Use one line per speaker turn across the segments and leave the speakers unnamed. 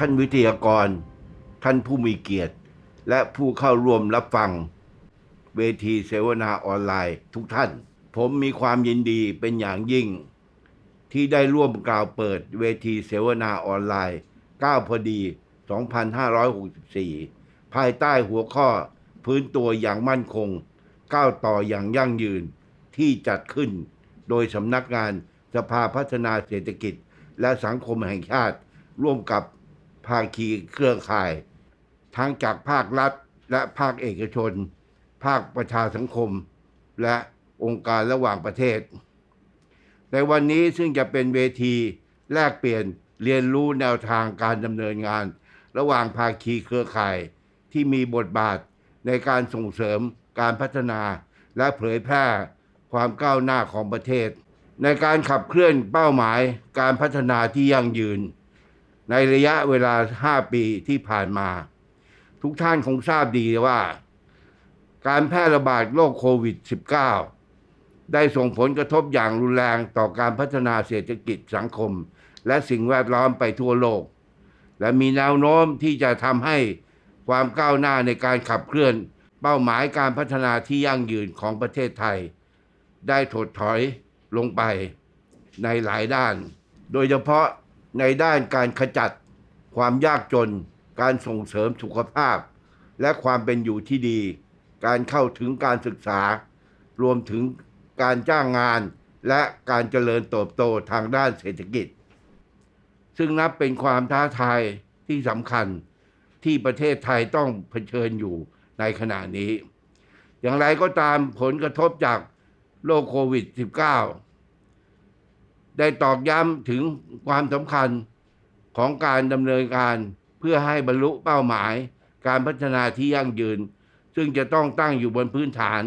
ท่านวิทยากร ท่านผู้มีเกียรติ และผู้เข้าร่วมรับฟัง เวทีเสวนาออนไลน์ทุกท่าน ผมมีความยินดีเป็นอย่างยิ่ง ที่ได้ร่วมกล่าวเปิดเวทีเสวนาออนไลน์9พอดี 2564 ภายใต้หัวข้อพื้นตัวอย่างมั่นคง ก้าวต่ออย่างยั่งยืนที่จัดขึ้น โดยสำนักงานสภาพัฒนาเศรษฐกิจ และสังคมแห่งชาติ ร่วมกับ ภาคีเครือข่าย ทั้งจากภาครัฐ และภาคเอกชน ภาคประชาสังคม และองค์การระหว่างประเทศ ในวันนี้ซึ่งจะเป็นเวทีแลกเปลี่ยนเรียนรู้แนวทางการดำเนินงาน ระหว่างภาคีเครือข่ายที่มีบทบาทในการส่งเสริมการพัฒนาและเผยแพร่ความก้าวหน้าของประเทศ ในการขับเคลื่อนเป้าหมายการพัฒนาที่ยั่งยืน ในระยะเวลา 5 ปีที่ผ่านมา ทุกท่านคงทราบดีว่า การแพร่ระบาดโรคโควิด -19 ได้ส่งผลกระทบอย่างรุนแรงต่อการพัฒนาเศรษฐกิจสังคม และสิ่งแวดล้อมไปทั่วโลก และมีแนวโน้มที่จะทำให้ความก้าวหน้าในการขับเคลื่อน เป้าหมายการพัฒนาที่ยั่งยืนของประเทศไทย ได้ถดถอยลงไปในหลายด้าน โดยเฉพาะ ในด้านการขจัด ความยากจน การส่งเสริมสุขภาพ และความเป็นอยู่ที่ดี การเข้าถึงการศึกษา รวมถึงการจ้างงาน และการเจริญเติบโตทางด้านเศรษฐกิจ ซึ่งนับเป็นความท้าทายที่สำคัญที่ประเทศไทยต้องเผชิญอยู่ในขณะนี้ อย่างไรก็ตามผลกระทบจากโรคโควิด -19 ได้ตอกย้ำถึงความสำคัญของการดำเนินการเพื่อให้บรรลุเป้าหมาย การพัฒนาที่ยั่งยืน ซึ่งจะต้องตั้งอยู่บนพื้นฐาน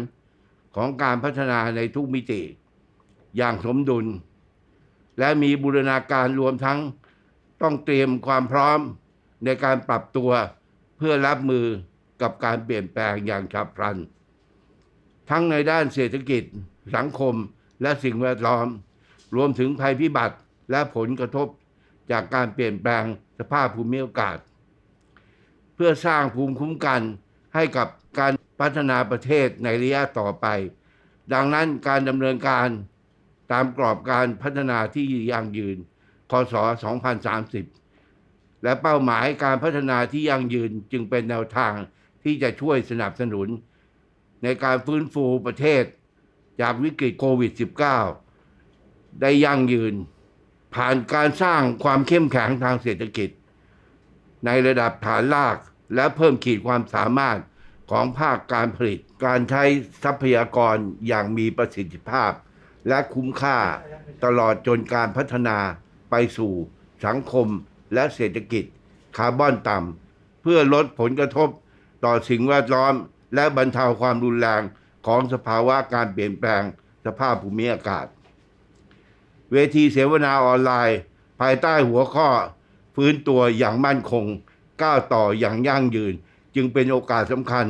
ของการพัฒนาในทุกมิติ อย่างสมดุล และมีบูรณาการรวมทั้งต้องเตรียมความพร้อมในการปรับตัวเพื่อรับมือกับการเปลี่ยนแปลงอย่างฉับพลัน ทั้งในด้านเศรษฐกิจ สังคมและสิ่งแวดล้อม รวมถึงภัยพิบัติและผลกระทบจากการเปลี่ยนแปลงสภาพภูมิอากาศ เพื่อสร้างภูมิคุ้มกันให้กับการพัฒนาประเทศในระยะต่อไป ดังนั้นการดำเนินการตามกรอบการพัฒนาที่ยั่งยืน คศ 2030 และเป้าหมายการพัฒนาที่ยั่งยืนจึงเป็นแนวทางที่จะช่วยสนับสนุน ในการฟื้นฟูประเทศจากวิกฤตโควิด -19 ได้ยั่งยืน ผ่านการสร้างความเข้มแข็งทางเศรษฐกิจ ในระดับฐานรากและเพิ่มขีดความสามารถของภาคการผลิต การใช้ทรัพยากรอย่างมีประสิทธิภาพ และคุ้มค่าตลอดจนการพัฒนาไปสู่สังคมและเศรษฐกิจคาร์บอนต่ำเพื่อลดผลกระทบต่อสิ่งแวดล้อม และบรรเทาความรุนแรงของสภาวะการเปลี่ยนแปลงสภาพภูมิอากาศ เวทีเสวนาออนไลน์ ภายใต้หัวข้อ ฟื้นตัวอย่างมั่นคง ก้าวต่ออย่างยั่งยืน จึงเป็นโอกาสสำคัญ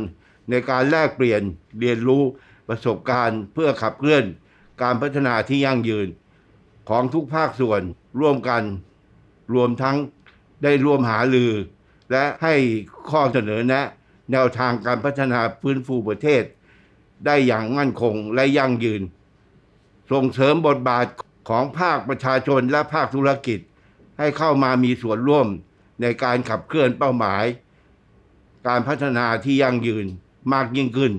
ในการแลกเปลี่ยนเรียนรู้ประสบการณ์เพื่อขับเคลื่อน การพัฒนาที่ยั่งยืน ของทุกภาคส่วนร่วมกัน รวมทั้งได้ร่วมหาลือ และให้ข้อเสนอแนะ แนวทางการพัฒนาฟื้นฟูประเทศ ได้อย่างมั่นคงและยั่งยืน ส่งเสริมบทบาท ของภาคประชาชนและภาคธุรกิจ ให้เข้ามามีส่วนร่วมในการขับเคลื่อนเป้าหมาย การพัฒนาที่ยั่งยืนมากยิ่งขึ้น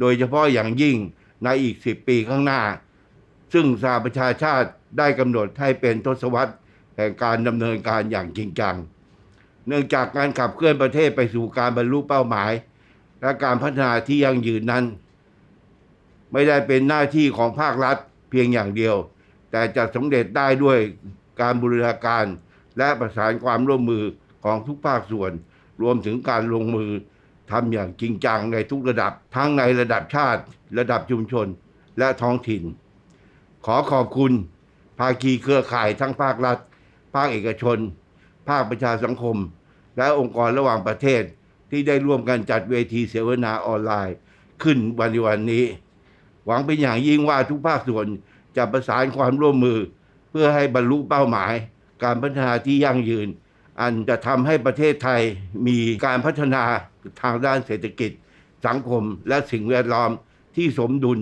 โดยเฉพาะอย่างยิ่งในอีก 10 ปีข้างหน้า ซึ่งสหประชาชาติได้กำหนดให้เป็นทศวรรษแห่งการดำเนินการอย่างจริงจัง เนื่องจากการขับเคลื่อนประเทศไปสู่การบรรลุเป้าหมาย และการพัฒนาที่ยั่งยืนนั้น ไม่ได้เป็นหน้าที่ของภาครัฐเพียงอย่างเดียว แต่จะสำเร็จได้ด้วยการบูรณาการและประสานความร่วมมือของทุกภาคส่วน รวมถึงการลงมือทำอย่างจริงจังในทุกระดับ ทั้งในระดับชาติ ระดับชุมชนและท้องถิ่น ขอขอบคุณภาคีเครือข่ายทั้งภาครัฐ ภาคเอกชน ภาคประชาสังคม และองค์กรระหว่างประเทศที่ได้ร่วมกันจัดเวทีเสวนาออนไลน์ ขึ้นวันในวันนี้ หวังเป็นอย่างยิ่งว่าทุกภาคส่วน จะประสานความร่วมมือ เพื่อให้บรรลุเป้าหมาย การพัฒนาที่ยั่งยืน อันจะทำให้ประเทศไทยมีการพัฒนาทางด้านเศรษฐกิจ สังคมและสิ่งแวดล้อมที่สมดุล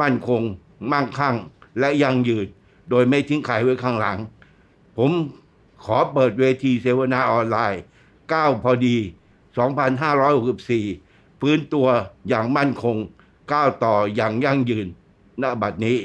มั่นคง มั่งคั่ง และยั่งยืน โดยไม่ทิ้งใครไว้ข้างหลัง ผมขอเปิดเวทีเสวนาออนไลน์9พอดี 2564 ฟื้นตัวอย่างมั่นคงก้าวต่ออย่างยั่งยืน ณ บัดนี้